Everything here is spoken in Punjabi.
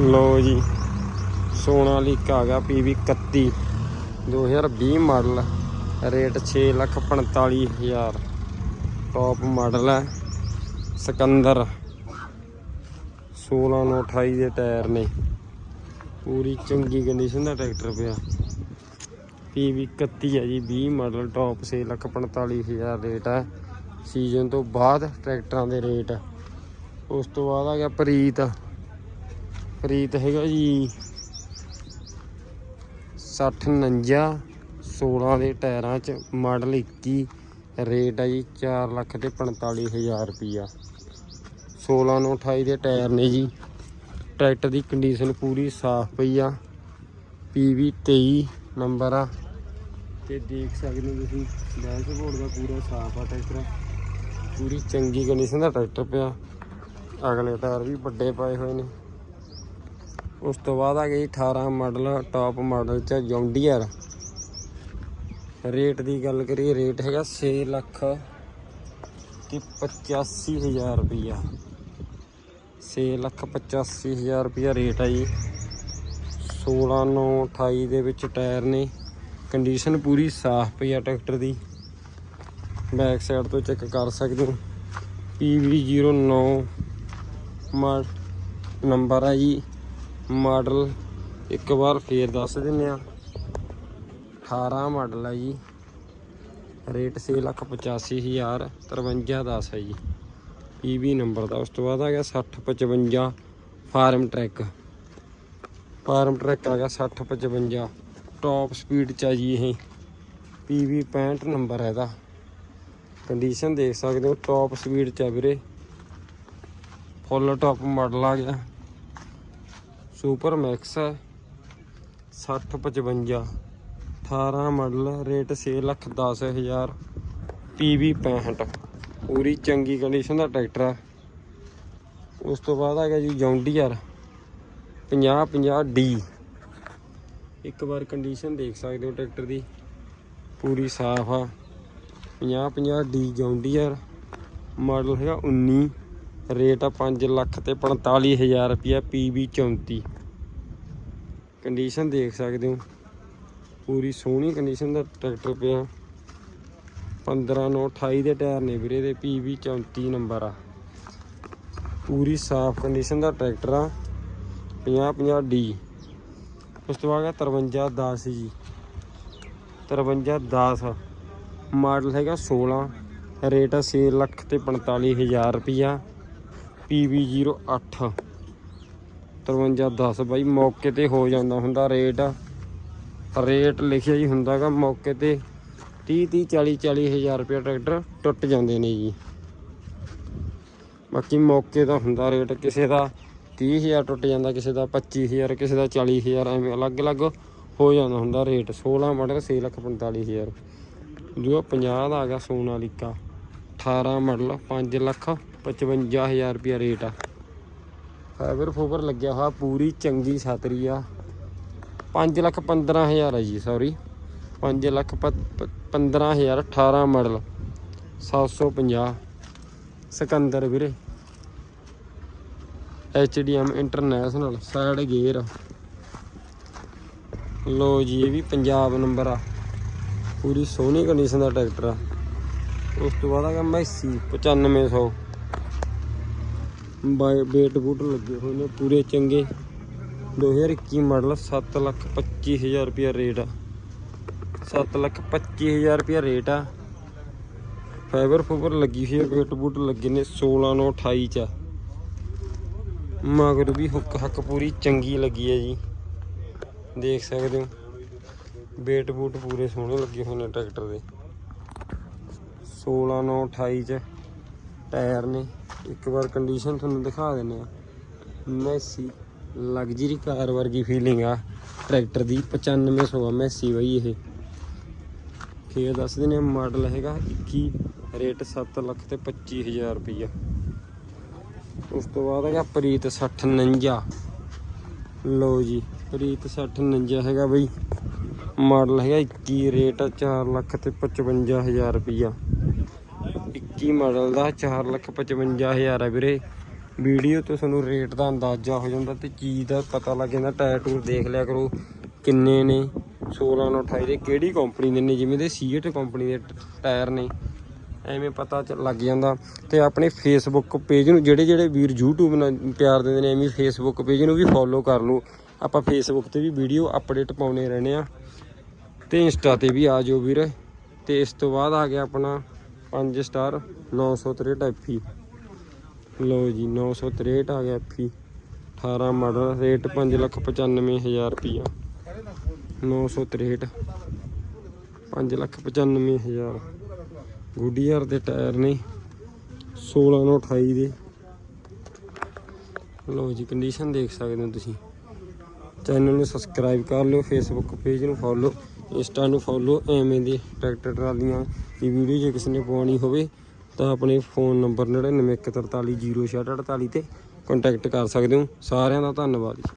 ਲੋ ਜੀ ਸੋਨਾਲੀਕਾ ਆ ਗਿਆ PV 31 2020 model, rate 645000 top model ਹੈ, ਸਿਕੰਦਰ 16 ਨੂੰ 28 ਦੇ ਟਾਇਰ ਨੇ, ਪੂਰੀ ਚੰਗੀ ਕੰਡੀਸ਼ਨ ਦਾ ਟਰੈਕਟਰ ਪਿਆ। PV 31 ਹੈ ਜੀ 20 ਮਾਡਲ ਟੌਪ 645000 ਰੇਟ ਹੈ। ਸੀਜ਼ਨ ਤੋਂ ਬਾਅਦ ਟਰੈਕਟਰਾਂ ਦੇ ਰੇਟ ਉਸ ਤੋਂ ਬਾਅਦ ਆ ਗਿਆ ਪ੍ਰੀਤ। ਪ੍ਰੀਤ ਹੈਗਾ ਜੀ 6049 16 ਦੇ ਟਾਇਰਾਂ ਚ ਮਾਡਲ 21 ਰੇਟ ਹੈ ਜੀ 4 ਲੱਖ ਤੇ 45000 ਰੁਪਿਆ 16 ਨੂੰ 28 ਦੇ ਟਾਇਰ ਨੇ ਜੀ। ਟਰੈਕਟਰ ਦੀ ਕੰਡੀਸ਼ਨ ਪੂਰੀ ਸਾਫ਼ ਪਈ ਆ। PV 23 ਨੰਬਰ ਆ। ਤੇ ਦੇਖ ਸਕਦੇ ਹੋ ਤੁਸੀਂ ਡੈਸ਼ਬੋਰਡ ਦਾ ਪੂਰਾ ਸਾਫ਼ ਆ ਟਰੈਕਟਰ। ਪੂਰੀ ਚੰਗੀ ਕੰਡੀਸ਼ਨ ਦਾ ਟਰੈਕਟਰ ਪਿਆ। ਅਗਲੇ ਟਾਇਰ ਵੀ ਵੱਡੇ ਪਾਏ ਹੋਏ ਨੇ। ਉਸ ਤੋਂ ਬਾਅਦ ਆ ਗਈ 18 ਮਾਡਲ ਟਾਪ ਮਾਡਲ ਚ ਜੌਂਡੀਅਰ। ਰੇਟ ਦੀ ਗੱਲ ਕਰੀਏ ਰੇਟ ਹੈਗਾ 6 ਲੱਖ ਤੇ 85000 ਰੁਪਈਆ। 6 ਲੱਖ 85000 ਰੁਪਈਆ ਰੇਟ ਆ ਜੀ। 16 9 28 ਦੇ ਵਿੱਚ ਟਾਇਰ ਨੇ। ਕੰਡੀਸ਼ਨ ਪੂਰੀ ਸਾਫ਼ ਪਈ ਆ ਟਰੈਕਟਰ ਦੀ। ਬੈਕ ਸਾਈਡ ਤੋਂ ਚੈੱਕ ਕਰ ਸਕਦੇ ਹੋ। PV09 ਮਾ ਨੰਬਰ ਆ ਜੀ। ਮਾਡਲ ਇੱਕ ਵਾਰ ਫੇਰ ਦੱਸ ਦਿੰਨੇ ਆ 18 ਮਾਡਲ ਹੈ ਜੀ। ਰੇਟ 685000 5310 ਹੈ ਜੀ। PV ਨੰਬਰ ਦਾ, ਉਸ ਤੋਂ ਬਾਅਦ ਆ ਗਿਆ 6055 ਫਾਰਮ ਟਰੈਕ। ਫਾਰਮ ਟਰੈਕ ਆ ਗਿਆ 6055 ਟੌਪ ਸਪੀਡ ਚ ਆ ਜੀ ਇਹ। ਪੀਵੀ 65 ਨੰਬਰ ਹੈ ਇਹਦਾ। ਕੰਡੀਸ਼ਨ ਦੇਖ ਸਕਦੇ ਹੋ, ਟੌਪ ਸਪੀਡ ਚ ਆ ਵੀਰੇ। ਫੁੱਲ ਟੌਪ ਮਾਡਲ ਆ ਗਿਆ। ਸੁਪਰ ਮੈਕਸ ਹੈ। 6055 18 ਮਾਡਲ ਰੇਟ 6 ਲੱਖ 10000 PV 65 ਪੂਰੀ ਚੰਗੀ ਕੰਡੀਸ਼ਨ ਦਾ ਟਰੈਕਟਰ ਹੈ। ਉਸ ਤੋਂ ਬਾਅਦ ਆ ਗਿਆ ਜੀ ਜੌਂਡੀਅਰ 50 50 ਡੀ ਇੱਕ ਵਾਰ ਕੰਡੀਸ਼ਨ ਦੇਖ ਸਕਦੇ ਹੋ ਟਰੈਕਟਰ ਦੀ। ਪੂਰੀ ਸਾਫ਼ ਆ। 50 50 ਡੀ ਜੌਂਡੀਅਰ ਮਾਡਲ ਹੈਗਾ 19 ਰੇਟ ਆ 5 ਲੱਖ ਤੇ 45000 ਰੁਪਿਆ PV 34 ਕੰਡੀਸ਼ਨ ਦੇਖ ਸਕਦੇ ਹੋ। ਪੂਰੀ ਸੋਹਣੀ ਕੰਡੀਸ਼ਨ ਦਾ ਟਰੈਕਟਰ ਪਿਆ। 15 ਨੂੰ 28 ਦੇ ਟਾਇਰ ਨੇ ਵੀਰੇ ਦੇ PV 34 ਨੰਬਰ ਆ। ਪੂਰੀ ਸਾਫ਼ ਕੰਡੀਸ਼ਨ ਦਾ ਟਰੈਕਟਰ ਆ। 50 50 D ਉਸ ਤੋਂ ਬਾਅਦ 53 10 ਜੀ। 53 10 ਮਾਡਲ ਹੈਗਾ 16 ਰੇਟ ਆ 6 ਲੱਖ ਤੇ 45000 ਰੁਪਿਆ PV08 53 10 ਬਾਈ, ਮੌਕੇ ਤੇ ਹੋ ਜਾਂਦਾ ਹੁੰਦਾ ਰੇਟ। ਰੇਟ ਲਿਖਿਆ ਹੀ ਹੁੰਦਾਗਾ ਮੌਕੇ ਤੇ। 30 30 40 40 ਹਜ਼ਾਰ ਰੁਪਏ ਟਰੈਕਟਰ ਟੁੱਟ ਜਾਂਦੇ ਨੇ ਜੀ। ਬਾਕੀ ਮੌਕੇ ਦਾ ਹੁੰਦਾ ਰੇਟ ਕਿਸੇ ਦਾ 30000 ਟੁੱਟ ਜਾਂਦਾ, ਕਿਸੇ ਦਾ 25000 ਕਿਸੇ ਦਾ 40000 ਐਵੇਂ ਅਲੱਗ-ਅਲੱਗ ਹੋ ਜਾਂਦਾ ਹੁੰਦਾ ਰੇਟ। 16 ਮਾਡਲ 6 ਲੱਖ 45000 ਜੋ 50 ਦਾ ਆ ਗਿਆ ਸੋਨਾਲੀਕਾ 18 ਮਾਡਲ 5 ਲੱਖ 55000 ਰੁਪਏ ਰੇਟ ਆ। ਫਾਈਬਰ ਫੋਬਰ ਲੱਗਿਆ ਹੋਇਆ, ਪੂਰੀ ਚੰਗੀ ਛਤਰੀ ਆ। 5 ਲੱਖ 15000 ਆ ਜੀ ਸੌਰੀ 5 ਲੱਖ 15000 18 ਮਾਡਲ 750 ਸਿਕੰਦਰ ਵੀਰੇ। HDM international side gear low ਜੀ, ਇਹ ਵੀ ਪੰਜਾਬ ਨੰਬਰ ਆ। ਪੂਰੀ ਸੋਹਣੀ ਕੰਡੀਸ਼ਨ ਦਾ ਟਰੈਕਟਰ ਆ। ਉਸ ਤੋਂ ਬਾਅਦ ਆ ਗਿਆ ਮੈਸੀ 9500 ਬਾਈ ਵੇਟ ਬੂਟ ਲੱਗੇ ਹੋਏ ਨੇ ਪੂਰੇ ਚੰਗੇ। 2021 ਮਾਡਲ 7 ਲੱਖ 25000 ਰੁਪਿਆ ਰੇਟ ਆ। 7 ਲੱਖ 25000 ਰੁਪਿਆ ਰੇਟ ਆ। ਫਾਈਬਰ ਫੂਬਰ ਲੱਗੀ ਹੋਈ ਹੈ ਵੇਟ ਬੂਟ ਲੱਗੇ ਨੇ 16 ਨੂੰ 28 ਚ ਆ। ਮਗਰ ਵੀ ਹੁੱਕ ਹੱਕ ਪੂਰੀ ਚੰਗੀ ਲੱਗੀ ਹੈ ਜੀ। ਦੇਖ ਸਕਦੇ ਹੋ। ਵੇਟ ਬੂਟ ਪੂਰੇ ਸੋਹਣੇ ਲੱਗੇ ਹੋਏ ਨੇ ਟਰੈਕਟਰ ਦੇ। 16 ਨੂੰ 28 ਚ ਟਾਇਰ ਨੇ। ਇੱਕ ਵਾਰ ਕੰਡੀਸ਼ਨ ਤੁਹਾਨੂੰ ਦਿਖਾ ਦਿੰਨੇ ਆ ਮੈਸੀ ਲਗਜ਼ਰੀ ਕਾਰ ਵਰਗੀ ਫੀਲਿੰਗ ਆ। ਟਰੈਕਟਰ ਦੀ 9500 ਆ ਮੈਸੀ ਬਈ ਇਹ। ਫੇਰ ਦੱਸ ਦਿੰਨੇ ਮਾਡਲ ਹੈਗਾ 21 ਰੇਟ 7 ਲੱਖ ਤੇ 25000 ਰੁਪਈਆ। ਉਸ ਤੋਂ ਬਾਅਦ ਹੈਗਾ ਪ੍ਰੀਤ 6049 ਲੋ ਜੀ, ਪ੍ਰੀਤ 6049 ਹੈਗਾ ਬਈ। ਮਾਡਲ ਹੈਗਾ 21 ਰੇਟ 4 ਲੱਖ ਤੇ 55000 ਰੁਪਈਆ। 21 ਮਾਡਲ ਦਾ 4 ਲੱਖ 55000 ਹੈ ਵੀਰੇ। ਵੀਡੀਓ ਤੋਂ ਤੁਹਾਨੂੰ ਰੇਟ ਦਾ ਅੰਦਾਜ਼ਾ ਹੋ ਜਾਂਦਾ ਤੇ ਚੀਜ਼ ਦਾ ਪਤਾ ਲੱਗ ਜਾਂਦਾ। ਟਾਇਰ ਟੂਰ ਦੇਖ ਲਿਆ ਕਰੋ ਕਿੰਨੇ ਨੇ 16 ਨੂੰ 28 ਦੇ ਕਿਹੜੀ ਕੰਪਨੀ ਦੇ ਨੇ, ਜਿਵੇਂ ਦੇ ਸੀਏਟ ਕੰਪਨੀ ਦੇ ਟ- ਟਾਇਰ ਨੇ। ਐਵੇਂ ਪਤਾ ਲੱਗ ਜਾਂਦਾ। ਤੇ ਆਪਣੇ ਫੇਸਬੁੱਕ ਪੇਜ ਨੂੰ ਜਿਹੜੇ ਜਿਹੜੇ ਵੀਰ YouTube ਨਾਲ ਪਿਆਰ ਦਿੰਦੇ ਨੇ, ਐਵੇਂ ਫੇਸਬੁੱਕ ਪੇਜ ਨੂੰ ਵੀ ਫੋਲੋ ਕਰ ਲਓ। ਆਪਾਂ ਫੇਸਬੁੱਕ ਤੇ ਵੀ ਵੀਡੀਓ ਅਪਡੇਟ ਪਾਉਨੇ ਰਹਿੰਦੇ ਆ ਤੇ ਇੰਸਟਾ ਤੇ ਵੀ ਆ ਜਾਓ ਵੀਰ। ਤੇ ਇਸ ਤੋਂ ਬਾਅਦ ਆ ਗਿਆ ਆਪਣਾ 5 ਸਟਾਰ 963 ਐਫੀ ਲਓ ਜੀ 963 ਆ ਗਿਆ ਐਫੀ 18 ਮਾਡਲ, ਰੇਟ 595000 ਰੁਪਿਆ 963 595000 ਗੁੱਡੀਅਰ ਦੇ ਟਾਇਰ ਨੇ 16 ਨੂੰ 28 ਦੇ। ਲਓ ਜੀ ਕੰਡੀਸ਼ਨ ਦੇਖ ਸਕਦੇ ਹੋ ਤੁਸੀਂ। ਚੈਨਲ ਨੂੰ ਸਬਸਕ੍ਰਾਈਬ ਕਰ ਲਿਓ ਫੇਸਬੁੱਕ ਪੇਜ ਨੂੰ ਫੋਲੋ ਇੰਸਟਾ ਨੂੰ ਫੋਲੋ ਐਵੇਂ ਦੀ ਟਰੈਕਟਰ ਟਰਾਲੀਆਂ ਦੀ ਵੀਡੀਓ ਜੇ ਕਿਸੇ ਨੇ ਪਾਉਣੀ ਹੋਵੇ, ਤਾਂ ਆਪਣੇ ਫੋਨ ਨੰਬਰ 9914406648 ਤੇ ਕੰਟੈਕਟ ਕਰ ਸਕਦੇ ਹੋ। ਸਾਰਿਆਂ ਦਾ ਧੰਨਵਾਦ ਜੀ।